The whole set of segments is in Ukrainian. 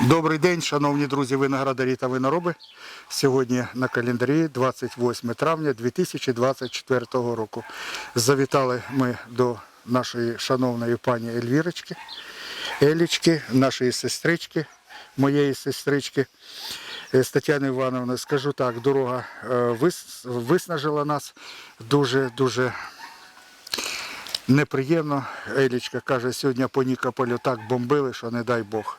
Добрий день, шановні друзі виноградарі та винороби. Сьогодні на календарі 28 травня 2024 року. Завітали ми до нашої шановної пані Ельвірочки, Елічки, нашої сестрички, моєї сестрички е, з Івановни. Скажу так, дорога е, виснажила нас дуже-дуже неприємно. Елічка каже, сьогодні по Нікополю так бомбили, що не дай Бог.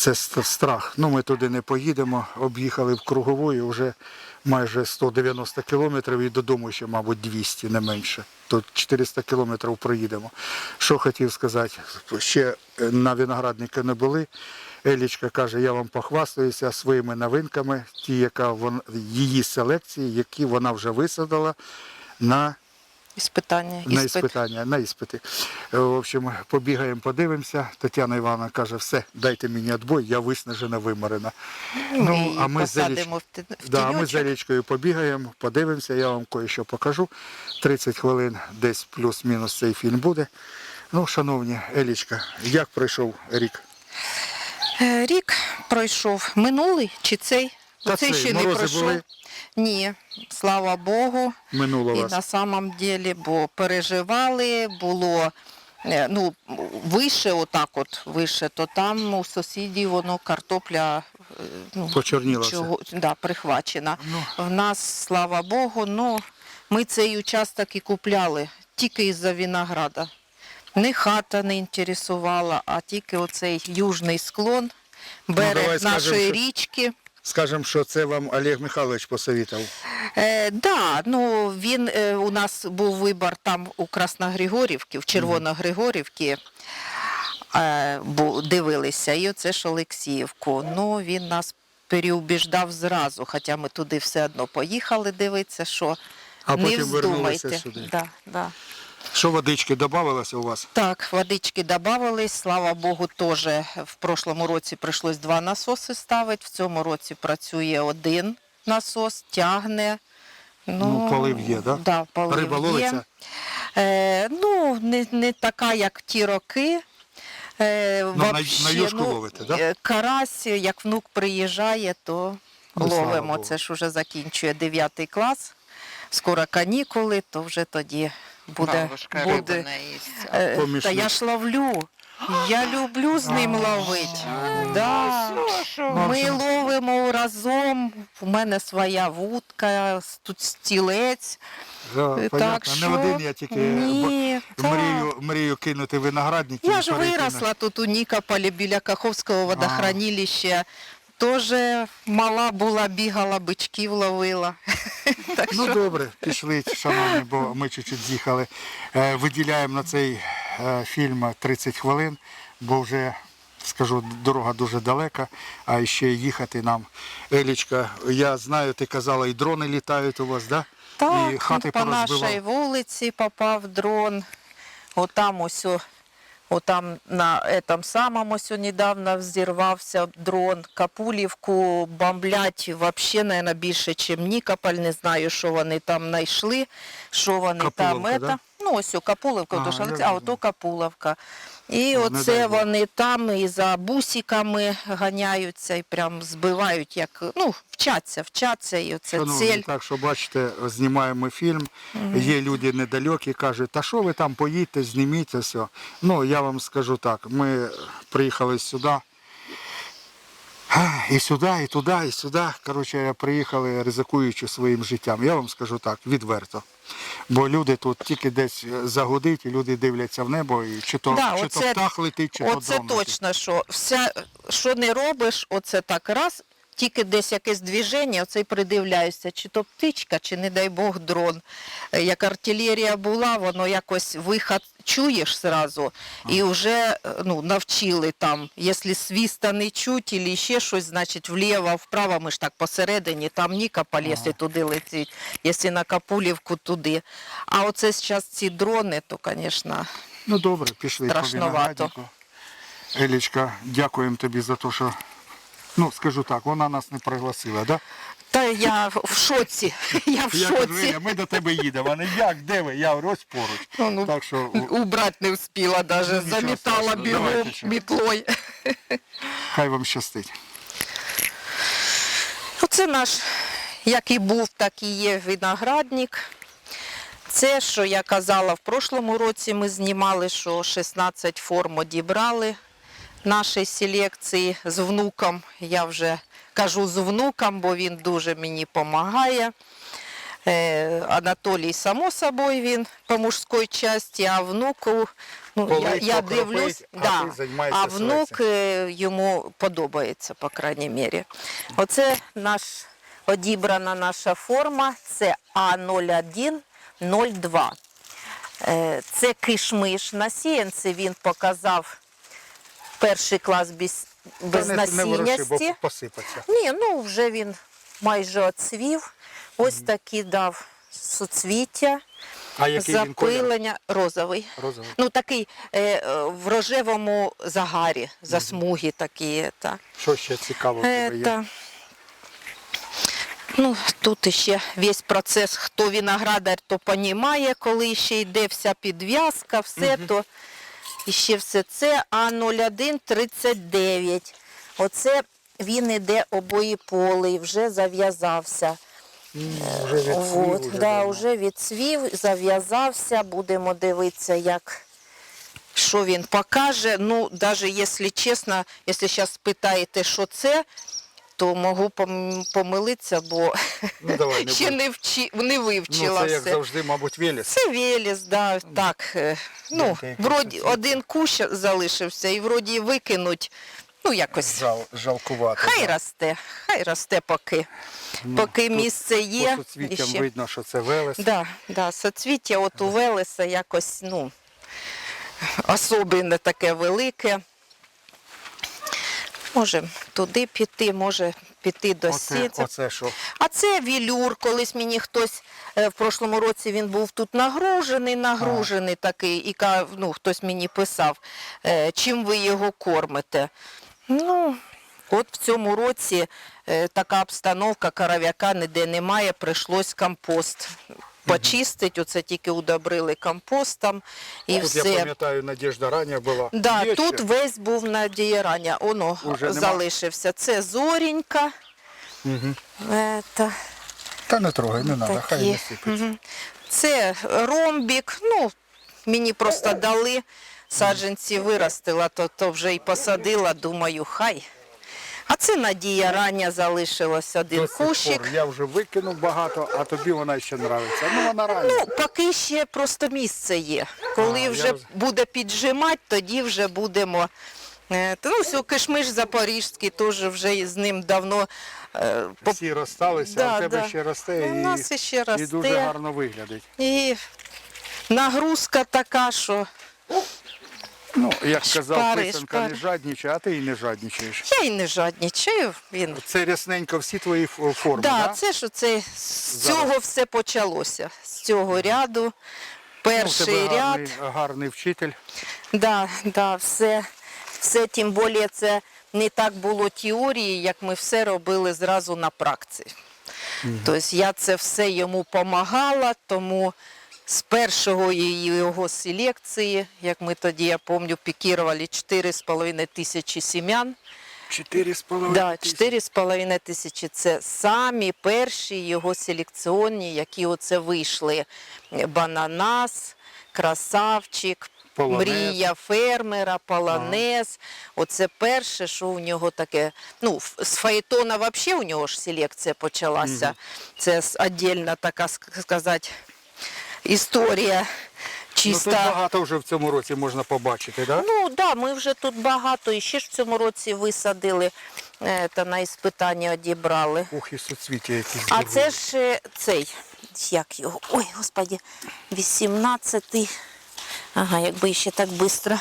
Це страх. Ну, ми туди не поїдемо. Об'їхали в кругову і вже майже 190 кілометрів і додому ще, мабуть, 200, не менше. Тут 400 кілометрів проїдемо. Що хотів сказати, ще е, на виноградники не були. Елічка каже, я вам похвастаюся своїми новинками, ті, яка вон, її селекції, які вона вже висадила на Іспитання. на іспит. іспитання, на іспити. Е, В общем, побігаємо, подивимося. Тетяна Івановна каже, все, дайте мені відбой, я виснажена, виморена. Ну, і а ми з посадимо Еліч- в, Да, а ми з тіньочок. Елічкою побігаємо, подивимося, я вам кое-що покажу. 30 хвилин десь плюс-мінус цей фільм буде. Ну, шановні, Елічка, як пройшов рік? Е, Рік пройшов минулий чи цей? Та Оцей цей, ще не пройшов. були? Ні, слава Богу. Минуло І вас? на самом деле, бо переживали, було е, ну, вище, отак от вище, то там у сусідів воно картопля е, ну, Почорнілася. чого, да, прихвачена. Ну. В нас, слава Богу, ну, ми цей участок і купляли тільки із-за винограда. Ні хата не інтересувала, а тільки оцей южний склон, берег Ну, давай скажемо, нашої що- річки. Скажемо, що це вам Олег Михайлович посовітав. Е, да, ну він е, у нас був вибір там у Красногригорівці, в Червоногригорівці. Е, бу- дивилися, і оце ж Олексіївку. Ну він нас переубіждав зразу, хоча ми туди все одно поїхали дивитися, що А не потім вернулися вздумайте. сюди. Да, да. Що водички додавалося у вас? Так, водички додавались, слава Богу, теж в прошлому році прийшлось два насоси ставити, в цьому році працює один насос, тягне. Ну, полив є, да? Да, полив Риба ловиться? Е, ну, не, не така, як ті роки. Е, Ну, вообще, на юшку ну, ловите, да? е, Карась, як внук приїжджає, то Ну, ловимо. Це ж вже закінчує 9 клас. Скоро канікули, то вже тоді буде. Бабушка буде. Е, Поміж Та я них. ж ловлю. Я люблю з ним ловити. Да. Ми ловимо разом. У мене своя вудка, тут стілець. Да, Так понятно. що Не один я тільки ні, так. мрію, мрію кинути виноградники. Я ж перейти на- виросла тут у Нікополі біля Каховського водохранилища. Теж мала була, бігала, бичків ловила. Так Ну що добре, пішли, шановні, бо ми чуть-чуть з'їхали. Е, Виділяємо на цей е, фільм 30 хвилин, бо вже, скажу, дорога дуже далека, а ще їхати нам. Елічка, я знаю, ти казала, і дрони літають у вас, да? так, і хати по нашій вулиці попав дрон. Отам ось, о- отам на этом самому ось недавно взірвався дрон. Капулівку бомблять вообще, наверное, більше, ніж Нікополь. Не знаю, що вони там знайшли, що вони Капуловка, там. да? Ну, ось у Капуловка, а, то Олекс- а ото Капуловка. І Ну, оце вони там і за бусиками ганяються, і прям збивають, як ну, вчаться, вчаться, і оце Шановні, цель. так що бачите, знімаємо фільм. Є люди недалекі, кажуть, та що ви там поїдьте, зніміть все. Ну, я вам скажу так, ми приїхали сюди. І сюди, і туди, і сюди. Коротше, приїхали ризикуючи своїм життям. Я вам скажу так, відверто. Бо люди тут тільки десь загудить, і люди дивляться в небо, і чи то, Да, чи оце- то птах летить, чи то дрон летить. точно, що вся, що не робиш, оце так раз, тільки десь якесь движення, оце й придивляюся, чи то птичка, чи не дай Бог дрон. Е, Як артилерія була, воно якось виход чуєш зразу, і вже е, ну, навчили там, якщо свіста не чуть, або ще щось, значить вліво, вправо, ми ж так посередині, там Нікополь, якщо туди летить, якщо на Капулівку туди. А оце зараз ці дрони, то, звісно, Ну добре, пішли Страшновато. Елічка, дякуємо тобі за те, що, ну скажу так, вона нас не пригласила, да? Та я в шоці. Я в Я кажу, шоці. Іля, ми до тебе їдемо. Вони як, де ви? Я ось поруч. Ну, ну, Так що Убрати не встигла даже, Ну, нічого замітала страшного, бігом давайте ще. мітлою. хай вам щастить. Оце наш, як і був, так і є виноградник. Це, що я казала, в прошлому році ми знімали, що 16 форм одібрали нашої селекції з внуком. Я вже кажу з внуком, бо він дуже мені допомагає. Е, Анатолій, само собою, він по мужській часті, а внуку, ну, я, Полить, я покропить, дивлюсь, а да, а внук селекцією. е, йому подобається, по крайній мірі. Оце наш, одібрана наша форма, це А0102. Е, Це кишмиш. На сіянці він показав перший клас без, без не, не воруши, бо посипаться. Ні, ну вже він майже оцвів. Ось такі дав суцвіття, А який він запилення розовий. Розовий. Ну такий е, е, в рожевому загарі, засмуги такі. Та. Що ще цікаво в Е, тебе є? та. Ну, тут ще весь процес, хто виноградар, то понімає, коли ще йде вся підв'язка, все то. І ще все це А0139. Оце він іде обоїполий, вже зав'язався. Вже відцвів, От, уже да, давно. вже відцвів, зав'язався, будемо дивитися, як, що він покаже. Ну, навіть якщо чесно, якщо зараз спитаєте, що це, то можу помилитися, бо Ну давай, не ще не, вчи, не Ну вивчила це як все. завжди, мабуть, Велес. Це Веліс, да, так. е, Ну, вроді один кущ залишився і вроді викинуть. Ну, якось. Жал, жалкувати. Хай да. росте, хай росте поки. Ну, поки тут місце є. По суцвіттям іще. видно, що це Велес. Да, да, соцвіття от у Велеса якось, ну, особливе таке велике. Може туди піти, може піти до сіця. оце що? А це вілюр, колись мені хтось е, в прошлому році він був тут нагружений, нагружений такий, і ну, хтось мені писав, е, чим ви його кормите. Ну, от в цьому році е, така обстановка, коров'яка ніде немає, прийшлось компост. Почистить, оце тільки удобрили компостом і Тут я пам'ятаю, Надежда рання була. Да, Є тут ще? весь був на дієрання. Оно Уже нема? залишився. Це зорінька. Мгм. Ета. Та не трогай, не треба, хай Такі. не сипеться. Мгм. Це ромбік. Ну, мені просто дали. Саджанці виростила, то, то вже і посадила, думаю, хай. А це Надія рання залишилось один До сих кущик. пор Я вже викинув багато, а тобі вона ще подобається. Ну вона рання. Ну, поки ще просто місце є. Коли А, я вже роз- буде піджимати, тоді вже будемо. е, Ну, все, кишмиш запорізький, теж вже з ним давно е, по- Всі розсталися, Да, а в тебе да. ще росте У і, нас ще і росте. дуже гарно виглядить. І нагрузка така, що Ну, як казав Шпари, писанка, шпари. не жадничай, а ти і не жадничаєш. я й не жаднічаю. Він. Це рясненько всі твої ф- форми, Да, да? це ж це з Зараз. цього все почалося. З цього ряду. Ну, в Перший тебе ряд. гарний, гарний вчитель. Да, да, все, все, тим більше це не так було теорії, як ми все робили зразу на практиці. Тобто я це все йому допомагала, тому з першого його селекції, як ми тоді, я пам'ятаю, пікірували 4,5 тисячі сім'ян. Чотири з половиною Да, тисячі. 4,5 тисячі це самі перші його селекціонні, які оце вийшли. Бананас, красавчик, Полонез. мрія фермера, полонез. Оце перше, що у нього таке. Ну, з фаетона взагалі у нього ж селекція почалася. Це с- віддільна така сказати історія. Ну, Чиста. тут багато вже в цьому році можна побачити, так? Да? Ну так, да, ми вже тут багато. І ще ж в цьому році висадили е, та на іспитання одібрали. Ух, і суцвіття якісь. А це ж е, цей, як його, ой, господі, 18-й. Ага, якби ще так швидко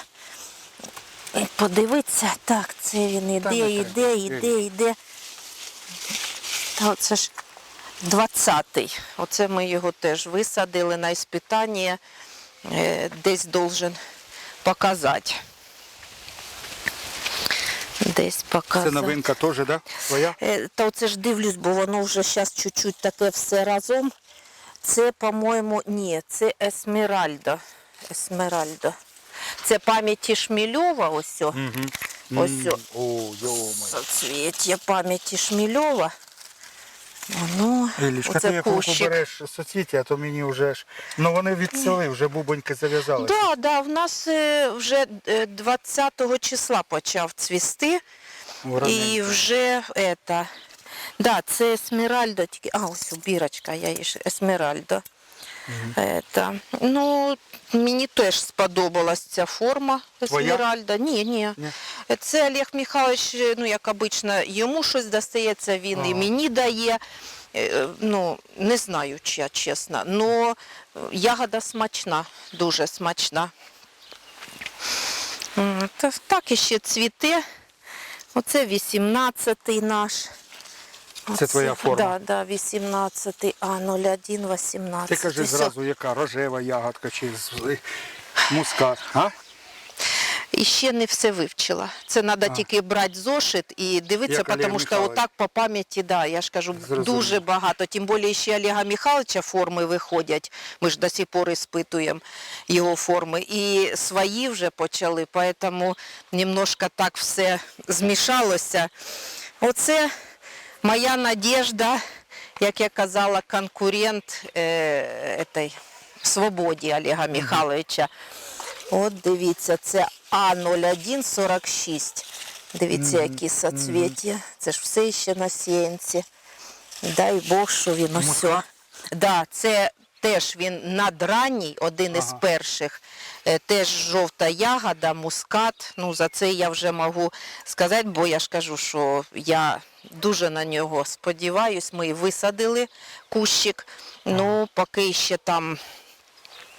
подивитися. Так, це він іде, іде, іде, іде. Та оце ж 20-й. Оце ми його теж висадили на іспитання. Е, Десь должен показати. десь Це новинка теж, да? Твоя? Е, Та оце ж дивлюсь, бо воно вже зараз чуть-чуть таке все разом. Це, по-моєму, ні, це Есмеральда. Есмеральда. Це пам'яті Шмільова, ось. о. Ось о. О. Соцвіття пам'яті Шмільова. Воно, Елічка, ти оце як соцвіті, кущик. береш соцвіття, то мені вже ж. Ну вони відсіли, вже бубоньки зав'язали. Да, да, в нас е, вже е, 20 числа почав цвісти. І вже это, да, це Есмеральда, тільки, а ось бірочка, я її ж- Есмеральда. Это, ну, мені теж сподобалась ця форма Твоя? Есмеральда. Ні, ні. Ні? Це Олег Михайлович, ну як обично, йому щось достається, він і Ага. мені дає. Е, Ну, не знаю, чи я чесно. Но ягода смачна, дуже смачна. М, та- Так іще цвіте. Оце 18-й наш. Це твоя форма? Так, да, да, 18-й, а 01, 18. Ти кажи Все. зразу, яка рожева ягодка чи мускат. А? І ще не все вивчила. Це треба тільки брати зошит і дивитися, Як Олег тому що Михайлович. отак по пам'яті, да, я ж кажу, Зрозумів. дуже багато. Тим більше ще Олега Михайловича форми виходять. Ми ж до сих пор іспитуємо його форми. І свої вже почали, тому немножко так все змішалося. Оце моя надіжда, як я казала, конкурент е, этой, свободі Олега Михайловича. От дивіться, це А0146. Дивіться, які соцвіття. Це ж все ще на сіянці. Дай Бог, що він усе. Да, це теж він надранній, один із Ага. перших. Е, Теж жовта ягода, мускат. Ну, за це я вже можу сказати, бо я ж кажу, що я дуже на нього сподіваюсь. Ми висадили кущик. Ну, поки ще там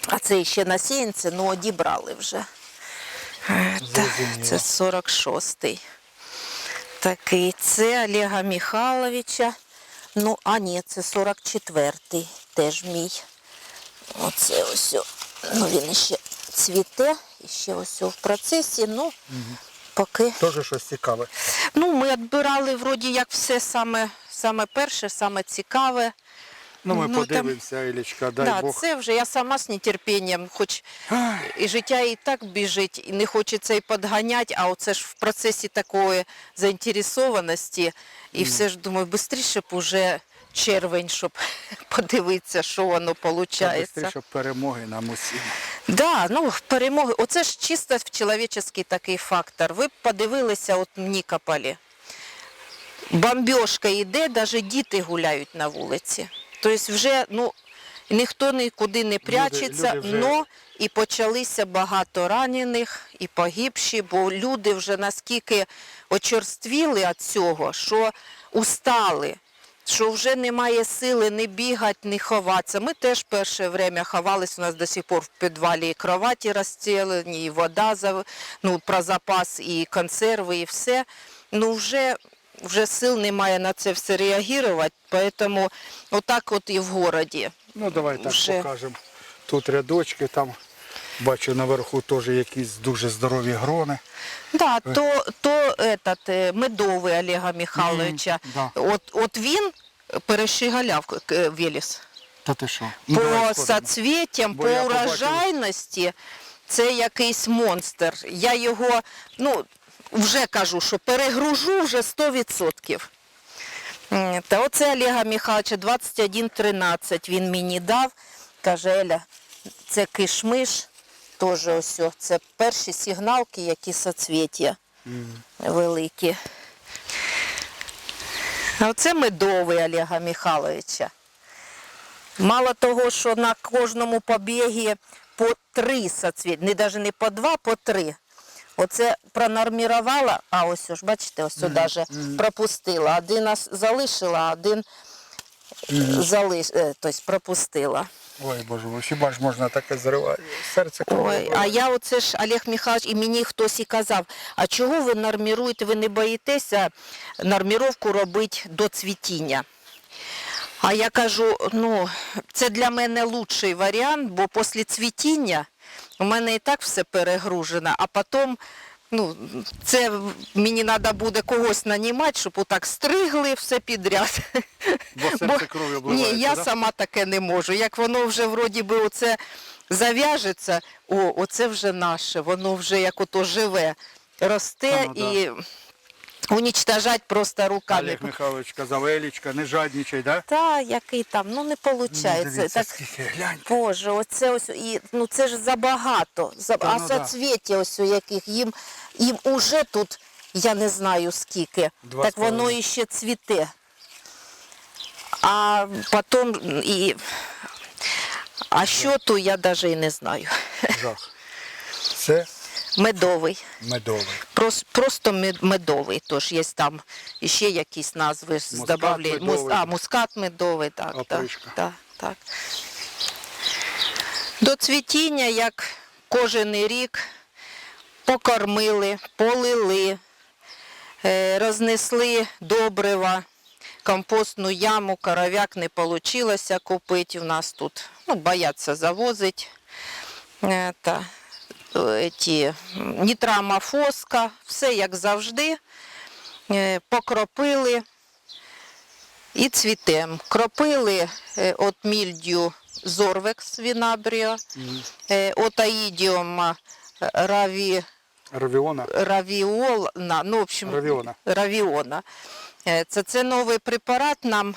а це ще на сіянці, ну одібрали вже. Це 46-й. Такий. Це Олега Михайловича. Ну, а ні, це 44-й, теж мій. Оце ось. Ну, він ще цвіте, ще ось в процесі. Ну, поки. Теж щось цікаве. Ну, ми відбирали вроді як все саме, саме перше, саме цікаве. Ну ми Ну, там- подивимося, Елічка, дай да, Бог. це вже я сама з нетерпінням, хоч і життя і так біжить, і не хочеться і підганяти, а оце ж в процесі такої заінтересованості, і все ж думаю, швидше б уже червень, щоб подивитися, що воно виходить. бистріше перемоги нам усім. Да, ну перемоги. Оце ж чисто чоловічний такий фактор. Ви б подивилися от в Нікополі. Бомбьошка йде, навіть діти гуляють на вулиці. Тобто вже ну, ніхто нікуди не прячеться, люди вже- но і почалися багато ранених і погибші, бо люди вже наскільки очерствіли від цього, що устали, що вже немає сили не бігати, не ховатися. Ми теж перше время ховались, у нас до сих пор в підвалі і кроваті розстелені, і вода за- ну, про запас, і консерви, і все. Ну вже, вже сил немає на це все реагувати, тому отак от і в городі. Ну давай так Вже. покажемо. Тут рядочки, там бачу наверху теж якісь дуже здорові грони. Да, то, то этот, е, медовий Олега Михайловича. Мгм, да. От, от він перещеголяв е, Веліс. Та ти що? По соцвіттям, Бо по я побачив- урожайності це якийсь монстр. Я його, ну, вже кажу, що перегружу вже 100%. М, Та оце Олега Михайловича 2113 він мені дав. Каже, Еля, це кишмиш, теж ось, це перші сигналки, які соцвіття великі. А Оце медовий Олега Михайловича. Мало того, що на кожному побігі по три соцвіття, не навіть не по два, по три. Оце пронормірувала, а ось ж, бачите, ось сюди же пропустила. Один залишила, один залиш... тобто пропустила. Ой, боже, мой, хіба ж можна таке зривати? Серце Ой, а я оце ж Олег Михайлович, і мені хтось і казав, а чого ви норміруєте, ви не боїтеся норміровку робити до цвітіння? А я кажу, ну, це для мене лучший варіант, бо після цвітіння у мене і так все перегружено, а потім Ну, це мені треба буде когось нанімати, щоб отак стригли все підряд. Бо серце кров'ю Ні, я да? сама таке не можу. Як воно вже вроді би оце зав'яжеться, о, оце вже наше, воно вже як ото живе, росте Та ну да. і унічтожать просто руками. Олег Михайлович казав, Елічка, не жадничай, да? Та, який там, ну не виходить. Так, скільки, гляньте. Боже, оце ось і ну це ж забагато. За, Та а ну да. соцвіття ось у яких їм, їм уже тут я не знаю скільки. Два так воно іще цвіте. А потім і. А що то я навіть і не знаю. Жах. Це Медовий. медовий. Прос- Просто мед- медовий. Тож є там ще якісь назви з добавлення. медовий. А, мускат медовий, так. так, так, так. До цвітіння, як кожен рік, покормили, полили, е, рознесли добрива, компостну яму, коров'як не вийшло купити. У нас тут ну, бояться завозити. Е, Та, ті, м, нітрамофоска, все як завжди. Е, Покропили і цвітем. Кропили е, от мільдю зорвекс вінабріо, е, от аїдіум е, раві, Равіона. равіолна, ну, в общем, Равіона. равіона. Це, це новий препарат, нам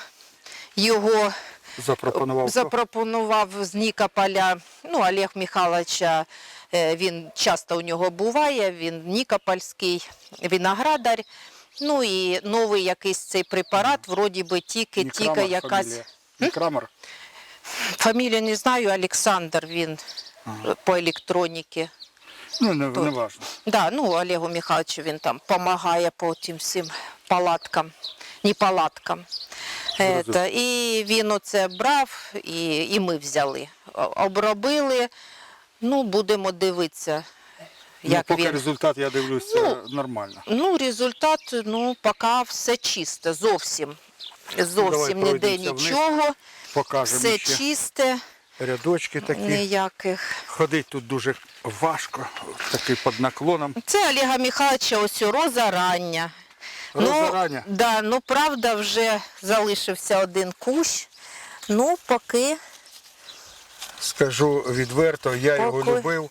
його Запропонував. запропонував з Нікополя, ну, Олег Михайловича, він часто у нього буває, він Нікопольський виноградар. Ну і новий якийсь цей препарат, вроді би тільки, тільки якась. Крамер. Фамілію не знаю, Олександр він Ага. по електроніці. Ну, не, не важно. Да, ну Олегу Михайловичу він там допомагає по тим всім палаткам, не палаткам. Ета, і він оце брав, і, і ми взяли. Обробили. Ну, будемо дивитися, ну, як поки він. результат, я дивлюсь, це нормально. Ну, результат, ну, поки все чисте, зовсім. Зовсім Давай ніде пройдемося вниз. нічого, Покажемо все ще чисте, рядочки такі. ніяких. Ходить тут дуже важко, такий під наклоном. Це Олега Михайловича ось роза рання. Ну, да, ну правда, вже залишився один кущ. Ну, поки Скажу відверто, я його любив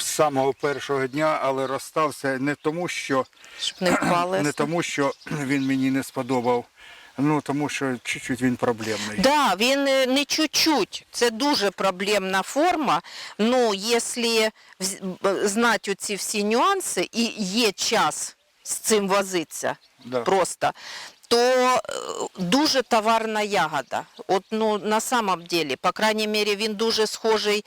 з самого першого дня, але розстався не тому, що щоб не впали. не тому, що він мені не сподобав, ну тому що чуть-чуть він проблемний. Да, він е, не чуть-чуть. Це дуже проблемна форма. Ну, якщо вз- б- знати оці всі нюанси і є час з цим возитися Да. просто, то е, дуже товарна ягода. От, ну, на самом деле, по крайней мере, він дуже схожий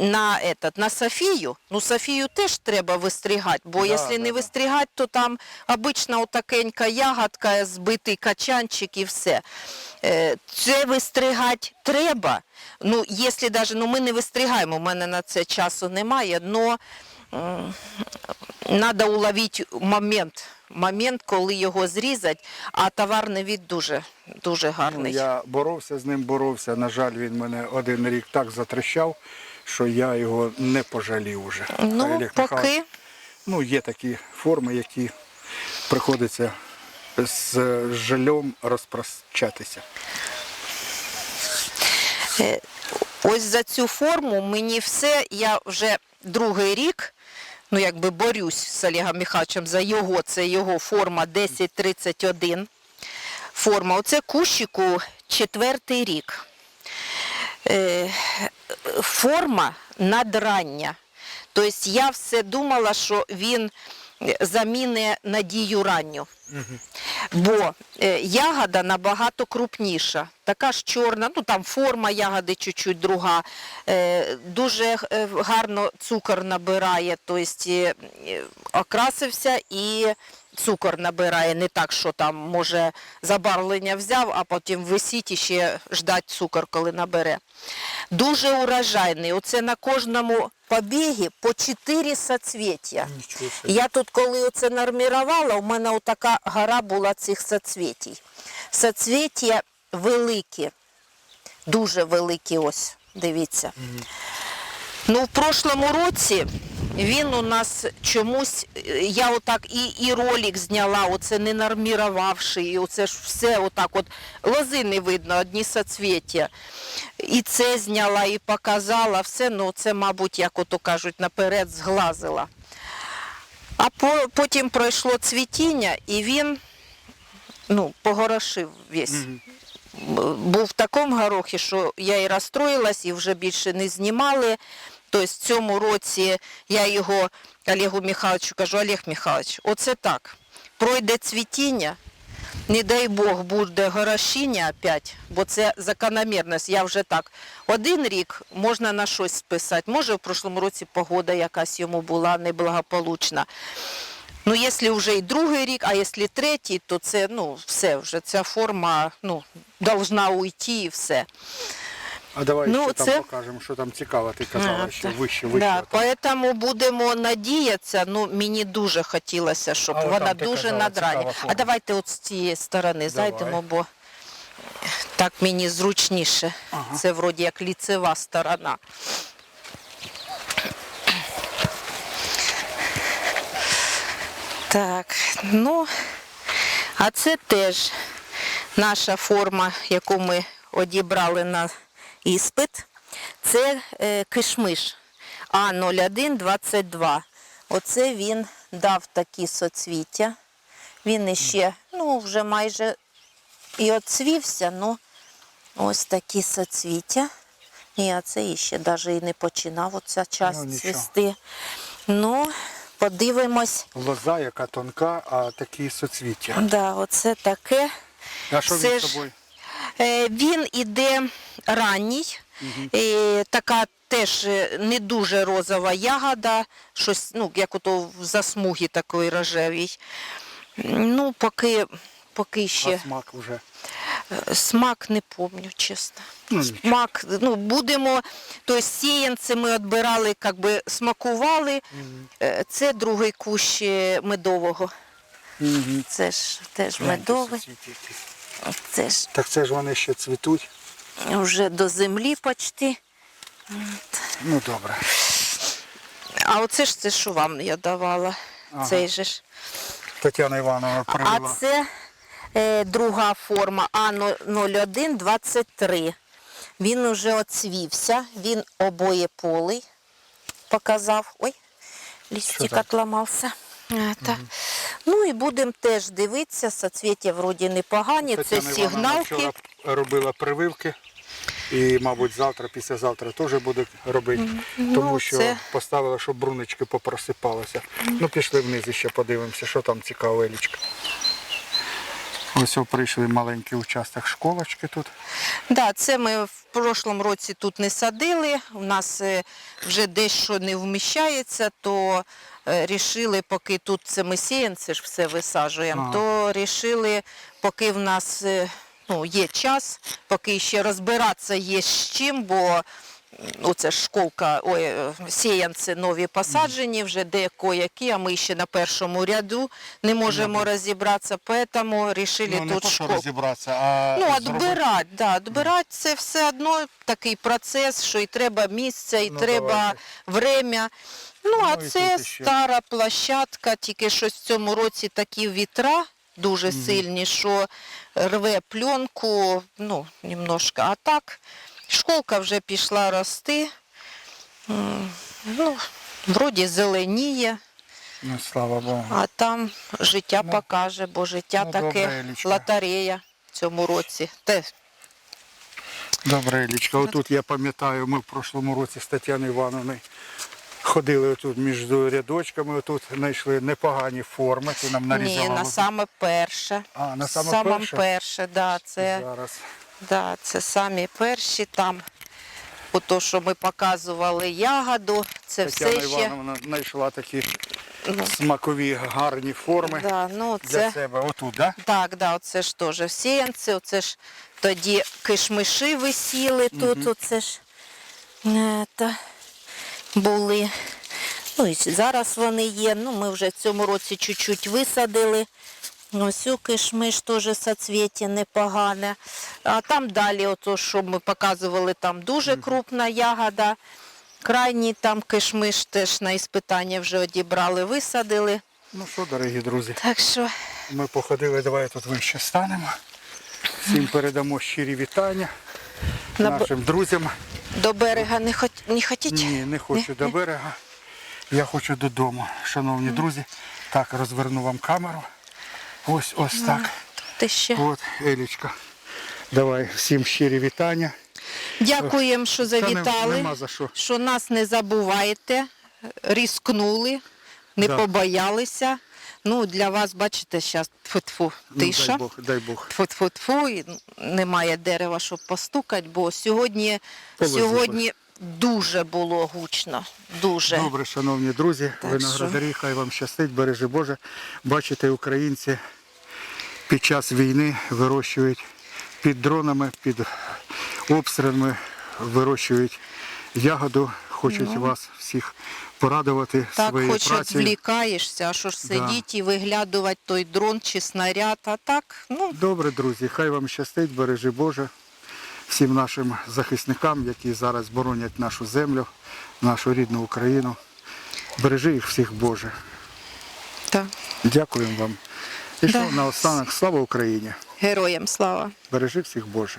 на, этот, на Софію. Ну, Софію теж треба вистригати, бо Да, якщо да, не да. вистригати, то там обична отакенька ягодка, збитий качанчик і все. Е, Це вистригати треба. Ну, якщо даже, ну, ми не вистригаємо, у мене на це часу немає, але треба уловити момент, момент, коли його зрізати, а товарний від дуже, дуже Ну, гарний. я боровся з ним, боровся. На жаль, він мене один рік так затрещав, що я його не пожалів уже. Ну, Олег Михайлович, поки Ну, є такі форми, які приходиться з жальом розпрощатися. Е, Ось за цю форму мені все, я вже другий рік, ну якби борюсь з Олегом Михайловичем за його, це його форма 1031. Форма. Оце кущику четвертий рік. Е, форма надрання. Тобто я все думала, що він заміни надію ранню. Бо е, ягода набагато крупніша, така ж чорна, ну там форма ягоди чуть-чуть друга, е, дуже е, гарно цукор набирає, тобто окрасився і цукор набирає, не так, що там може забарвлення взяв, а потім висіть і ще ждать цукор, коли набере. Дуже урожайний. Оце на кожному побігі по 4 соцвіття. Я тут, коли оце нормірувала, у мене така гора була цих соцвітій. Соцвіття великі, дуже великі ось, дивіться. Ну, в прошлому році Він у нас чомусь, е, я отак і, і ролик зняла, оце не нормірувавши, і оце ж все отак от, лози не видно, одні соцвіття. І це зняла, і показала, все, ну це, мабуть, як ото кажуть, наперед зглазила. А по, потім пройшло цвітіння, і він ну, погорошив весь. Був в такому горохі, що я і розстроїлась, і вже більше не знімали. Тобто в цьому році я його Олегу Михайловичу кажу, Олег Михайлович, оце так. Пройде цвітіння, не дай Бог буде горошіння опять, бо це закономірність. Я вже так. Один рік можна на щось списати. Може, в прошлому році погода якась йому була неблагополучна. Ну, якщо вже і другий рік, а якщо третій, то це ну, все вже ця форма ну, должна уйти і все. А давай Ну, ще там покажемо, що там цікаво, ти казала, А, що вище, вище. Да, отам. поэтому будемо надіятися. Ну, мені дуже хотілося, щоб А вона дуже казала, надрані. А давайте от з цієї сторони Давай. зайдемо, бо так мені зручніше. Ага. Це вроді як ліцева сторона. Так, ну, а це теж наша форма, яку ми одібрали на іспит. Це е, кишмиш А0122. Оце він дав такі соцвіття. Він іще, ну, вже майже і оцвівся, ну ось такі соцвіття. І оце іще навіть і не починав оця часть Ну, цвісти. Ну, подивимось. Лоза, яка тонка, а такі соцвіття. Да, оце таке. А що Це він з собою? Е, Він іде ранній, е, така теж е, не дуже розова ягода, щось, ну, як ото в засмугі такої рожевій. Ну, поки, поки ще А смак вже. смак не помню, чесно. Ну. Смак, ну, будемо, тобто сіянці ми відбирали, як би смакували. Е, Це другий кущ е, медового. Це ж теж медовий. Це ж Так це ж вони ще цвітуть. вже до землі почти. Ну добре. А оце ж це, що вам я давала. Ага. Цей же ж. Тетяна Івановна А це е, друга форма А0123. Він уже оцвівся, він обоє полий показав. Ой, лістик отламався. Так. Ну і будемо теж дивитися, соцвіття вроді непогані, це Тетяна Івановна сигналки. вчора робила прививки. І, мабуть, завтра, післязавтра теж буде робити, тому ну, що це- поставила, щоб бруночки попросипалися. Ну, пішли вниз і ще подивимося, що там цікаве Елічка. Ось прийшли маленький участок школочки тут. Да, це ми в прошлому році тут не садили. У нас е, вже дещо не вміщається, то е, рішили, поки тут це ми сіянці ж все висаджуємо, Ага. то рішили, поки в нас е, ну, є час, поки ще розбиратися є з чим, бо оце ж школка, ой, сіянці нові посаджені, вже деякі, а ми ще на першому ряду не можемо розібратися, тому вирішили ну, не тут то, розібратися, а Ну, відбирати, да, відбирати це все одно такий процес, що і треба місце, і Ну, треба давайте. время. Ну, а Ну, і це стара площадка, тільки що в цьому році такі вітра дуже сильні, що рве пленку, ну, немножко. А так, школка вже пішла рости. Ну, вроді зеленіє, Ну, слава Богу. а там життя Ну, покаже, бо життя ну, таке лотерея в цьому році. Те, Добре, Елічка, отут я пам'ятаю, ми в прошлому році з Тетяною Івановною ходили отут між рядочками, отут знайшли непогані форми, ти нам Ні, на саме перше. А, на саме Саме перше? перше, да, це, Зараз. Да, це самі перші там. Ото, що ми показували ягоду, це Тетяна все ще. Івановна знайшла такі Ну, смакові гарні форми да, ну, для це, себе. Отут, так? так, да, оце ж теж сіянці, оце ж тоді кишмиші висіли тут, оце ж е, та, були. Ну і зараз вони є. Ну, ми вже в цьому році чуть-чуть висадили. Ось у кишмиш теж соцвіття непогане. А там далі, ото, що ми показували, там дуже крупна ягода. Крайній там кишмиш теж на іспитання вже одібрали, висадили. Ну що, дорогі друзі, Так що ми походили, давай тут вище станемо. Всім передамо щирі вітання На нашим друзям. до берега не, хот... не хотіть? Ні, не хочу до берега. Я хочу додому. Шановні друзі, так, розверну вам камеру. Ось ось так. Ти ще. От, Елічка. Давай всім щирі вітання. Дякуємо, що завітали, нема за що. що нас не забуваєте, різкнули, не Да. побоялися. Ну, для вас, бачите, зараз тьфу-тьфу, Ну, тиша. дай Бог, дай Бог. Тьфу-тьфу-тьфу, і немає дерева, щоб постукати, бо сьогодні, сьогодні дуже було гучно. Дуже. Добре, шановні друзі, Так виноградарі, хай вам щастить, бережи Боже. Бачите, українці під час війни вирощують під дронами, під обстрілами, вирощують ягоду, хочуть вас всіх порадувати Ну. Так, своєю хоч працею. відвлікаєшся, а що ж сидіть і виглядувати той дрон чи снаряд, а так, ну, Добре, друзі, хай вам щастить, бережи Боже. Всім нашим захисникам, які зараз боронять нашу землю, нашу рідну Україну. Бережи їх всіх Боже. так. Дякуємо вам. І Да. що наостанок, слава Україні! Героям слава. Бережи всіх Боже.